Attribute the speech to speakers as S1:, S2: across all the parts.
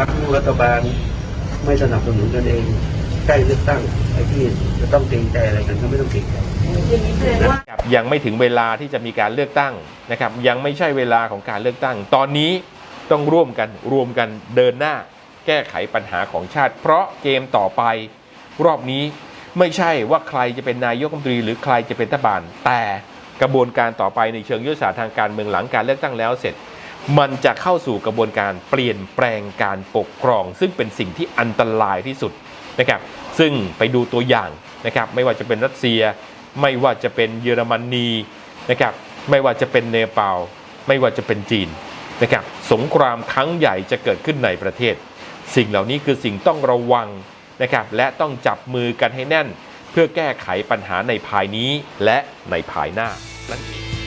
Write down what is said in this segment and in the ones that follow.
S1: พรรครัฐบาลไม่สนับสนุนกันเองใกล้เลือกตั้งไอ้ที่จะต้องเกรงใจอะไรกันก็ไม่ต้องเกรงใจ
S2: อย่างนี้แสดงว่า
S3: ครับยังไม่ถึงเวลาที่จะมีการเลือกตั้งนะครับยังไม่ใช่เวลาของการเลือกตั้ง ตอนนี้ต้องร่วมกันรวมกันเดินหน้า แก้ไขปัญหาของชาติ เพราะเกมต่อไป รอบนี้ไม่ใช่ว่าใครจะเป็นนายกรัฐมนตรี หรือใครจะเป็นรัฐบาลแต่กระบวนการต่อไปในเชิงยุทธศาสตร์ทางการเมืองหลังการเลือกตั้งแล้วเสร็จ มันจะเข้าสู่กระบวนการเปลี่ยนแปลงการปกครอง ซึ่งเป็นสิ่งที่อันตรายที่สุดนะครับซึ่งไปดูตัวอย่างนะครับไม่ว่าจะเป็นรัสเซีย ไม่ว่าจะเป็นเยอรมนีนะครับไม่ว่าจะเป็นเนปาลไม่ว่าจะเป็นจีนนะครับสงครามครั้งใหญ่จะเกิดขึ้นในประเทศ สิ่งเหล่านี้คือสิ่งต้องระวังนะครับและต้องจับมือกันให้แน่น เพื่อแก้ไขปัญหาในภายนี้และในภายหน้านั่นเอง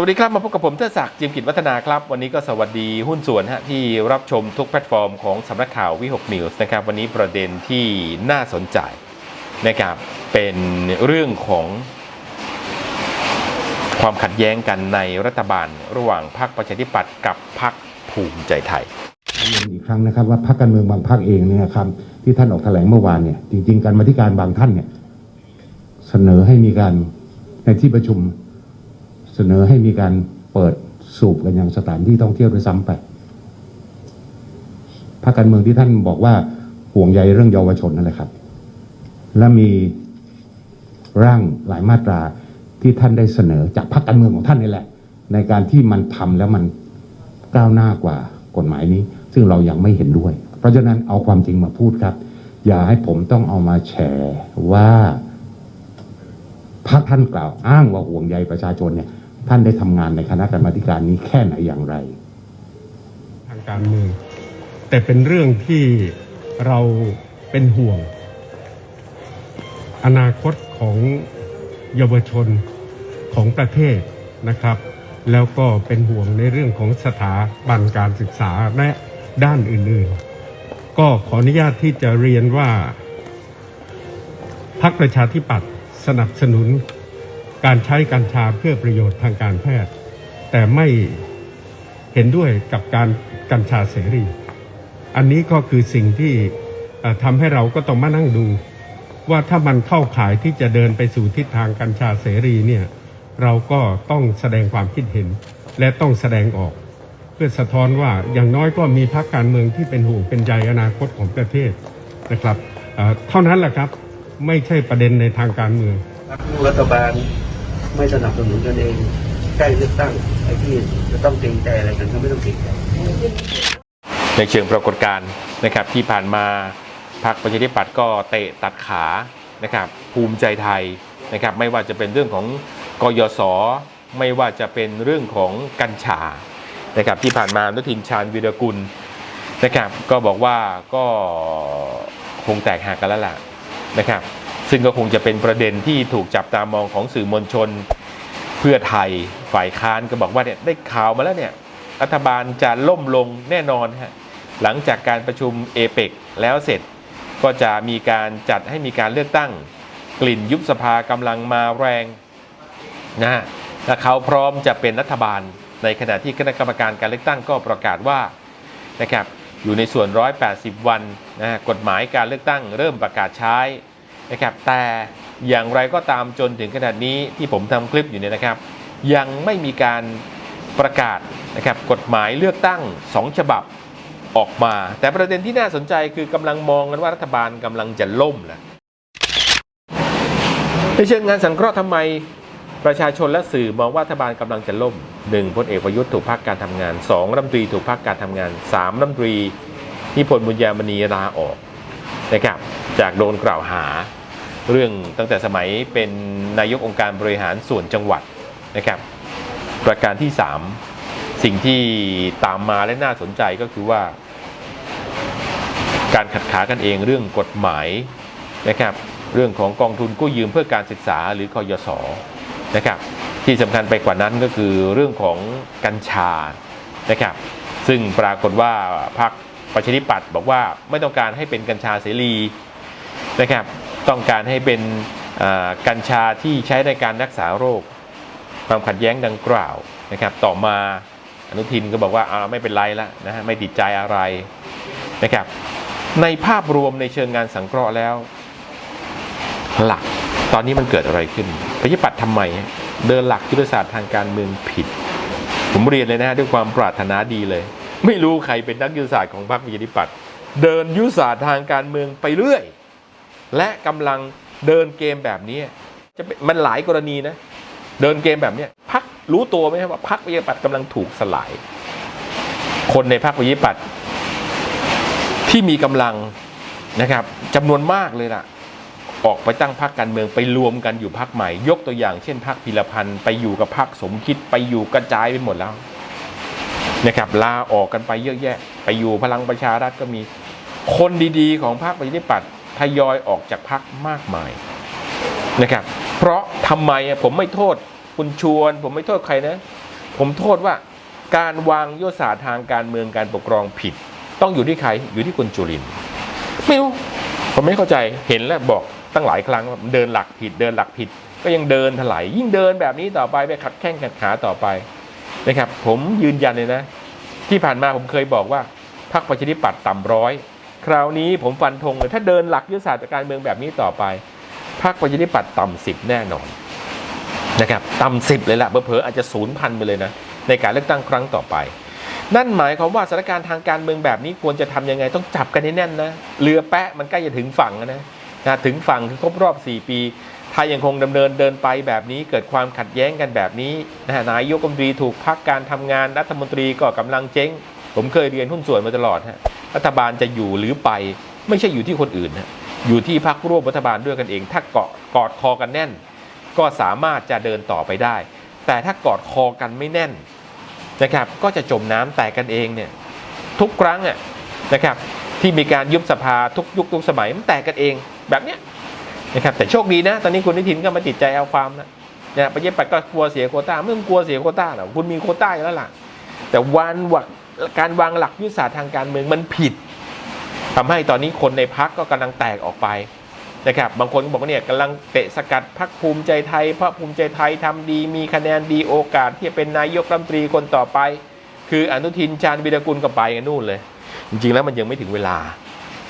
S3: วัสดีครับมาพบกับผมเทศศักดิ์จิมกิจวัฒนาครับ วันนี้ก็สวัสดีหุ้นส่วนฮะที่รับชมทุกแพลตฟอร์มของสำนักข่าววิหกนิวส์นะครับ วันนี้ประเด็นที่น่าสนใจนะครับเป็นเรื่องของ ความขัดแย้งกันในรัฐบาลระหว่างพรรคประชาธิปัตย์กับพรรคภูมิใจไทย
S4: เรียนอีกครั้งนะครับว่าพรรคการเมืองบางพรรคเองเนี่ยครับที่ท่านออกแถลงเมื่อวานเนี่ยจริง ๆ การมาธิการบางท่านเนี่ยเสนอให้มีการในที่ประชุม เสนอให้มีการเปิดสูบกันอยังสถานที่ท่องเที่ยวด้วยซ้ำไปพรรคการเมืองที่ท่านบอกว่าห่วงใยเรื่องเยาวชนนั่นแหละครับ และมีร่างหลายมาตราที่ท่านได้เสนอจากพรรคการเมืองของท่านนี่แหละ ในการที่มันทำแล้วมันก้าวหน้ากว่ากฎหมายนี้ ซึ่งเรายังไม่เห็นด้วย เพราะฉะนั้นเอาความจริงมาพูดครับ อย่าให้ผมต้องเอามาแฉว่าพรรคท่านกล่าวอ้างว่าห่วงใยประชาชนเนี่ย ท่านได้ทำงานในคณะกรรมการนี้แค่ไหนอย่างไร
S5: ทางการเมืองแต่เป็นเรื่องที่เราเป็นห่วง อนาคตของเยาวชนของประเทศนะครับ แล้วก็เป็นห่วงในเรื่องของสถาบันการศึกษาและด้านอื่นๆ ก็ขออนุญาตที่จะเรียนว่าพรรคประชาธิปัตย์สนับสนุน การใช้กัญชาเพื่อประโยชน์ทางการแพทย์ แต่ไม่เห็นด้วยกับการกัญชาเสรี อันนี้ก็คือสิ่งที่ทำให้เราก็ต้องมานั่งดู ว่าถ้ามันเข้าข่ายที่จะเดินไปสู่ทิศทางกัญชาเสรีเนี่ยเราก็ต้องแสดงความคิดเห็นและต้องแสดงออก เพื่อสะท้อนว่าอย่างน้อยก็มีพรรคการเมืองที่เป็นห่วงเป็นใยอนาคตของประเทศนะครับเท่านั้นแหละครับไม่ใช่ประเด็นในทางการเมือง
S1: รัฐบาล ไม่สนับสนุนกันเองใกล้เลือกตั้งไอ้ที่จะต้องเกรงใจอะไรกันก็ไม่ต้องเกรงใจ
S3: ในเชิงปรากฏการณ์นะครับที่ผ่านมาพรรคประชาธิปัตย์ก็เตะตัดขานะครับภูมิใจไทยนะครับไม่ว่าจะเป็นเรื่องของกยศไม่ว่าจะเป็นเรื่องของกัญชานะครับที่ผ่านมานุทินชาญวีรกุลนะครับก็บอกว่าก็คงแตกหักกันแล้วล่ะนะครับ ซึ่งก็คงจะเป็นประเด็นที่ถูกจับตามองของสื่อมวลชน เพื่อไทยฝ่ายค้านก็บอกว่าเนี่ยได้ข่าวมาแล้วเนี่ยรัฐบาลจะล่มลงแน่นอนฮะหลังจากการประชุมเอเปกแล้วเสร็จก็จะมีการจัดให้มีการเลือกตั้ง กลิ่นยุบสภากำลังมาแรงนะฮะและเขาพร้อมจะเป็นรัฐบาลในขณะที่คณะกรรมการการเลือกตั้งก็ประกาศว่านะครับอยู่ในส่วน 180 วันนะฮะกฎหมายการเลือกตั้งเริ่มประกาศใช้ นะครับแต่อย่างไรก็ตามจนถึงขนาดนี้ที่ผมทำคลิปอยู่เนี่ยนะครับ ยังไม่มีการประกาศนะครับกฎหมายเลือกตั้ง 2 ฉบับออกมา แต่ประเด็นที่น่าสนใจคือกำลังมองกันว่ารัฐบาลกำลังจะล่มแล้วในเชิงงานสังเคราะห์ทำไมประชาชนและสื่อมองว่ารัฐบาลกำลังจะล่มหนึ่งพลเอกประยุทธ์ถูกพักการทำงานสองรัฐมนตรีถูกพักการทำงานสามรัฐมนตรีนิพนธ์บุญญามณีลาออกนะครับจากโดนกล่าวหา เรื่องตั้งแต่สมัยเป็นนายกองค์การบริหารส่วนจังหวัดนะครับ ประการที่ 3 สิ่งที่ตามมาและน่าสนใจก็คือว่า การขัดขากันเองเรื่องกฎหมายนะครับ เรื่องของกองทุนกู้ยืมเพื่อการศึกษาหรือกยศนะครับที่สำคัญไปกว่านั้นก็คือเรื่องของกัญชานะครับ ซึ่งปรากฏว่าพรรคประชาธิปัตย์บอกว่าไม่ต้องการให้เป็นกัญชาเสรีนะครับ ต้องการให้เป็นกัญชาที่ใช้ในการรักษาโรค ความขัดแย้งดังกล่าวนะครับ ต่อมาอนุทินก็บอกว่าอาไม่เป็นไรละนะฮะไม่ติดใจอะไรนะครับ ในภาพรวมในเชิงงานสังเคราะห์แล้ว หลักตอนนี้มันเกิดอะไรขึ้นประชาธิปัตย์ทำไม เดินหลักยุทธศาสตร์ทางการเมืองผิด ผมเรียนเลยนะฮะด้วยความปรารถนาดีเลย ไม่รู้ใครเป็นนักยุทธศาสตร์ของพรรคประชาธิปัตย์เดินยุทธศาสตร์ทางการเมืองไปเรื่อย และกำลังเดินเกมแบบนี้จะมันหลายกรณีนะ เดินเกมแบบนี้พักรู้ตัวไหมครับว่าพักประชาธิปัตย์กำลังถูกสลาย คนในพรรคประชาธิปัตย์ที่มีกำลังนะครับจำนวนมากเลยล่ะ ออกไปตั้งพรรคการเมืองไปรวมกันอยู่พรรคใหม่ ยกตัวอย่างเช่นพรรคพิรพันธ์ไปอยู่กับพรรคสมคิดไปอยู่กระจายไปหมดแล้วนะครับลาออกกันไปเยอะแยะ ไปอยู่พลังประชารัฐก็มีคนดีๆ ของพรรคประชาธิปัตย์ ทยอยออกจากพรรคมากมายนะครับ เพราะทำไมผมไม่โทษคุณชวน ผมไม่โทษใครนะ ผมโทษว่าการวางยุทธศาสตร์ทางการเมืองการปกครองผิด ต้องอยู่ที่ใครอยู่ที่คุณจุลินไม่รู้ผมไม่เข้าใจเห็นแล้วบอกตั้งหลายครั้งเดินหลักผิดเดินหลักผิด ก็ยังเดินถลายยิ่งเดินแบบนี้ต่อไปไปขัดแข้งขัดขาต่อไปนะครับ ผมยืนยันเลยนะ ที่ผ่านมาผมเคยบอกว่าพรรคประชาธิปัตย์ต่ำร้อย คราวนี้ผมฟันธงเลย ถ้าเดินหลักยุทธศาสตร์การเมืองแบบนี้ต่อไปพรรคประชาธิปัตย์ต่ำสิบแน่นอนนะครับต่ำสิบเลยละเผลอๆอาจจะศูนย์พันไปเลยนะ ในการเลือกตั้งครั้งต่อไป นั่นหมายความว่าสถานการณ์ทางการเมืองแบบนี้ควรจะทำยังไงต้องจับกันให้แน่นนะเรือแปะมันใกล้จะถึงฝั่งนะนะถึงฝั่งคือครบรอบ 4 ปีถ้ายังคงดำเนินเดินไปแบบนี้เกิดความขัดแย้งกันแบบนี้นะนายกรัฐมนตรีถูกพักการทำงานรัฐมนตรีก็กำลังเจ๊ง ผมเคยเรียนหุ้นส่วนมาตลอดฮะ รัฐบาลจะอยู่หรือไปไม่ใช่อยู่ที่คนอื่นนะอยู่ที่พักร่วมรัฐบาลด้วยกันเอง ถ้าเกาะกอดคอกันแน่น ก็สามารถจะเดินต่อไปได้ แต่ถ้ากอดคอกันไม่แน่นนะครับก็จะจมน้ำแตกกันเองเนี่ยทุกครั้งอะนะครับที่มีการยุบสภาทุกยุคทุกสมัยมันแตกกันเองแบบเนี้ยนะครับแต่โชคดีนะ ตอนนี้คุณนิทินก็มาติดใจเอาความนะนะประเทศปัดก็กลัวเสียโคต้าไม่ต้องกลัวเสียโคต้าหรอกคุณมีโคต้าอยู่แล้วล่ะ แต่วันวัก การวางหลักยุทธศาสตร์ทางการเมืองมันผิดทำให้ตอนนี้คนในพักก็กำลังแตกออกไปนะครับบางคนก็บอกว่าเนี่ยกำลังเตะสกัดพักภูมิใจไทยเพราะภูมิใจไทยทำดี มีคะแนนดีโอกาสที่จะเป็นนายกรัฐมนตรีคนต่อไป คืออนุทินชาญวิรกุลก็ไปกันนู่นเลย จริงๆแล้วมันยังไม่ถึงเวลา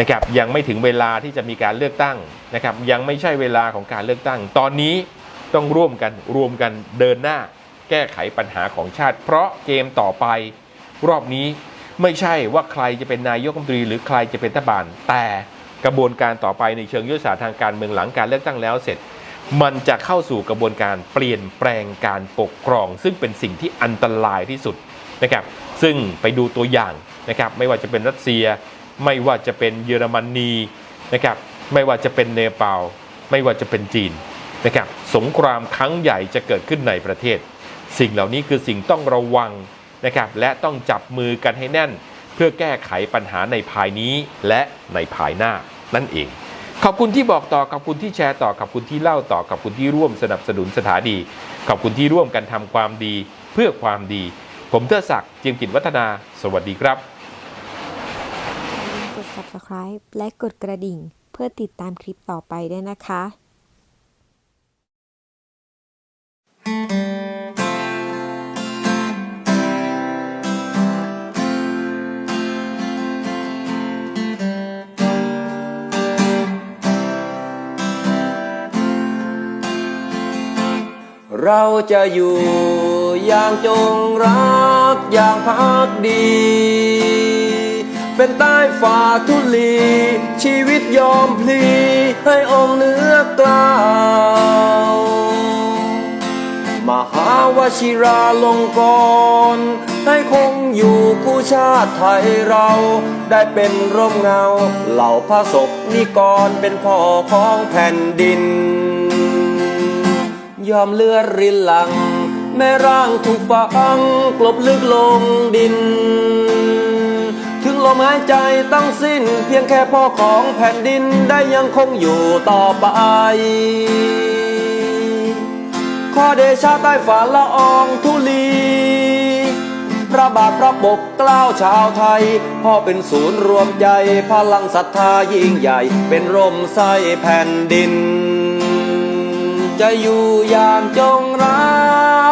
S3: นะครับยังไม่ถึงเวลาที่จะมีการเลือกตั้งนะครับยังไม่ใช่เวลาของการเลือกตั้ง ตอนนี้ต้องร่วมกันรวมกันเดินหน้า แก้ไขปัญหาของชาติ เพราะเกมต่อไป รอบนี้ไม่ใช่ว่าใครจะเป็นนายกรัฐมนตรี หรือใครจะเป็นรัฐบาล แต่กระบวนการต่อไปในเชิงยุทธศาสตร์ทางการเมืองหลังการเลือกตั้งแล้วเสร็จ มันจะเข้าสู่กระบวนการเปลี่ยนแปลงการปกครอง ซึ่งเป็นสิ่งที่อันตรายที่สุดนะครับซึ่งไปดูตัวอย่างนะครับไม่ว่าจะเป็นรัสเซีย ไม่ว่าจะเป็นเยอรมนีนะครับไม่ว่าจะเป็นเนปาลไม่ว่าจะเป็นจีนนะครับสงครามครั้งใหญ่จะเกิดขึ้นในประเทศ สิ่งเหล่านี้คือสิ่งต้องระวัง นะครับและต้องจับมือกันให้แน่น เพื่อแก้ไขปัญหาในภายนี้และในภายหน้านั่นเอง ขอบคุณที่บอกต่อขอบคุณที่แชร์ต่อขอบคุณที่เล่าต่อขอบคุณที่ร่วมสนับสนุนสถานีขอบคุณที่ร่วมกันทำความดีเพื่อความดี ผมเทอศักดิ์เจียมกิจวัฒนา สวัสดีครับ
S2: กด subscribe และกดกระดิ่ง เพื่อติดตามคลิปต่อไปด้วยนะคะ
S6: เราจะอยู่อย่างจงรักอย่างพักดี เป็นใต้ฝ่าทุลี ชีวิตยอมพลี ให้องค์เนื้อกล่าวมหาวชิราลงกร ให้คงอยู่คู่ชาติไทยเรา ได้เป็นร่มเงา เหล่าพระศกนิกรเป็นพ่อของแผ่นดิน ยอมเลือดรินหลัง แม่ร่างถูกฝังกลบลึกลงดิน ถึงลมหายใจตั้งสิ้น เพียงแค่พ่อของแผ่นดินได้ยังคงอยู่ต่อไปขอเดชะใต้ฝ่าละอองธุลี พระบาทพระปกเกล้าวชาวไทย พ่อเป็นศูนย์รวมใจ พลังศรัทธายิ่งใหญ่ เป็นร่มไส้แผ่นดิน จะอยู่อย่างจงรั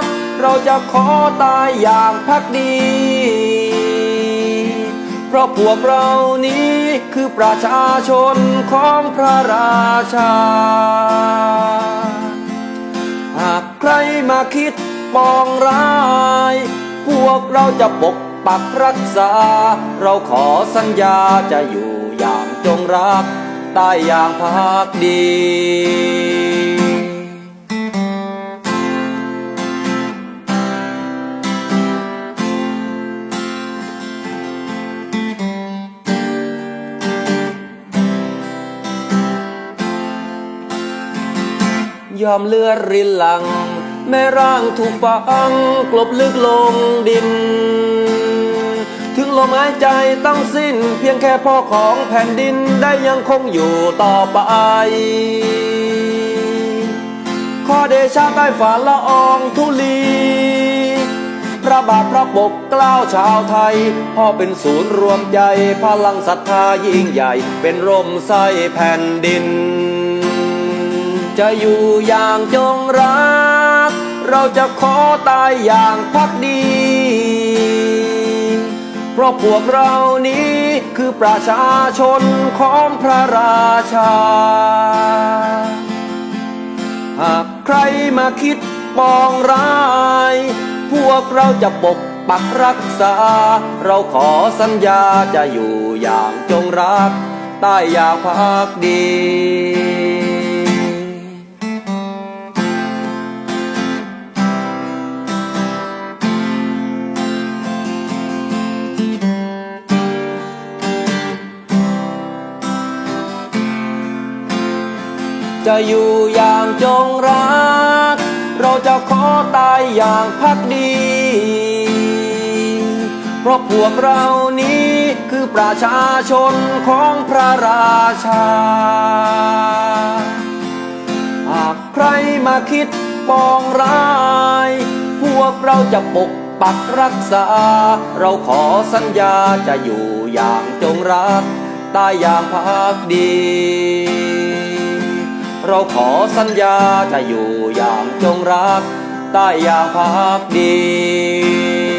S6: ก เราจะขอตายอย่างพักดี เพราะพวกเรานี้คือประชาชนของพระราชา หากใครมาคิดปองร้าย พวกเราจะปกปักรักษา เราขอสัญญาจะอยู่อย่างจงรัก ใต้อย่างพักดี อมเลือดรินหลัง แม่ร่างถูกฝังกลบลึกลงดิน ถึงลมหายใจต้องสิ้น เพียงแค่พ่อของแผ่นดินได้ยังคงอยู่ต่อไปขอเดชะใต้ฝ่าละอองธุลีพระบาทพระปกเกล้าชาวไทย พ่อเป็นศูนย์รวมใจ พลังศรัทธายิ่งใหญ่ เป็นร่มไส้แผ่นดิน จะอยู่อย่างจงรัก เราจะขอตายอย่างพักดี เพราะพวกเรานี้คือประชาชนของพระราชา หากใครมาคิดปองร้าย พวกเราจะปกปักรักษา เราขอสัญญาจะอยู่อย่างจงรัก ใต้อย่างพักดี จะอยู่อย่างจงรัก เราจะขอตายอย่างพักดี เพราะพวกเรานี้คือประชาชนของพระราชา หากใครมาคิดปองร้าย พวกเราจะปกปักรักษา เราขอสัญญาจะอยู่อย่างจงรักใต้อย่างพักดี เราขอสัญญาจะอยู่อย่างจงรัก ใต้อย่างพักดี